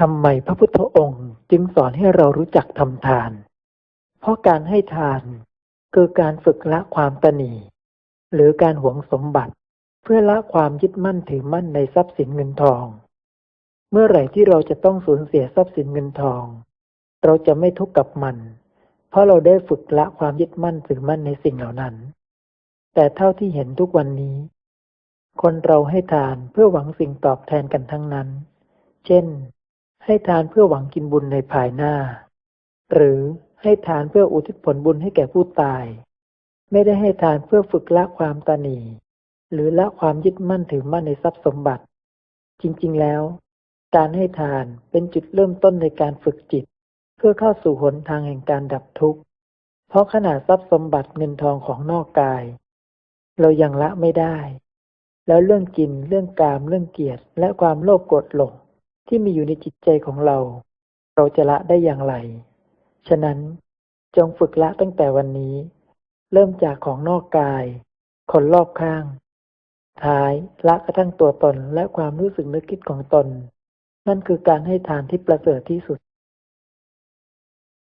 ทำไมพระพุทธองค์จึงสอนให้เรารู้จักทำทาน เพราะการให้ทานคือการฝึกละความตนีหรือการหวงสมบัติ เพื่อละความยึดมั่นถือมั่นในทรัพย์สินเงินทอง เมื่อไหร่ที่เราจะต้องสูญเสียทรัพย์สินเงินทอง เราจะไม่ทุกข์กับมัน เพราะเราได้ฝึกละความยึดมั่นถือมั่นในสิ่งเหล่านั้น แต่เท่าที่เห็นทุกวันนี้ คนเราให้ทานเพื่อหวังสิ่งตอบแทนกันทั้งนั้น เช่น ให้ทานเพื่อหวังกินบุญในภายหน้า หรือให้ทานเพื่ออุทิศผลบุญให้แก่ผู้ตาย ไม่ได้ให้ทานเพื่อฝึกละความตานีหรือละความยึดมั่นถือมั่นในทรัพย์สมบัติ จริงๆแล้ว การให้ทานเป็นจุดเริ่มต้นในการฝึกจิต เพื่อเข้าสู่หนทางแห่งการดับทุกข์ เพราะขนาดทรัพย์สมบัติเงินทองของนอกกาย เรายังละไม่ได้ แล้วเรื่องกินเรื่องกามเรื่องเกียรติและความโลภโกรธหลง ที่มีอยู่ในจิตใจของเรา เราจะละได้อย่างไร ฉะนั้นจงฝึกละตั้งแต่วันนี้ เริ่มจากของนอกกาย คนรอบข้าง ท้ายละกระทั่งตัวตนและความรู้สึกนึกคิดของตน นั่นคือการให้ทานที่ประเสริฐที่สุด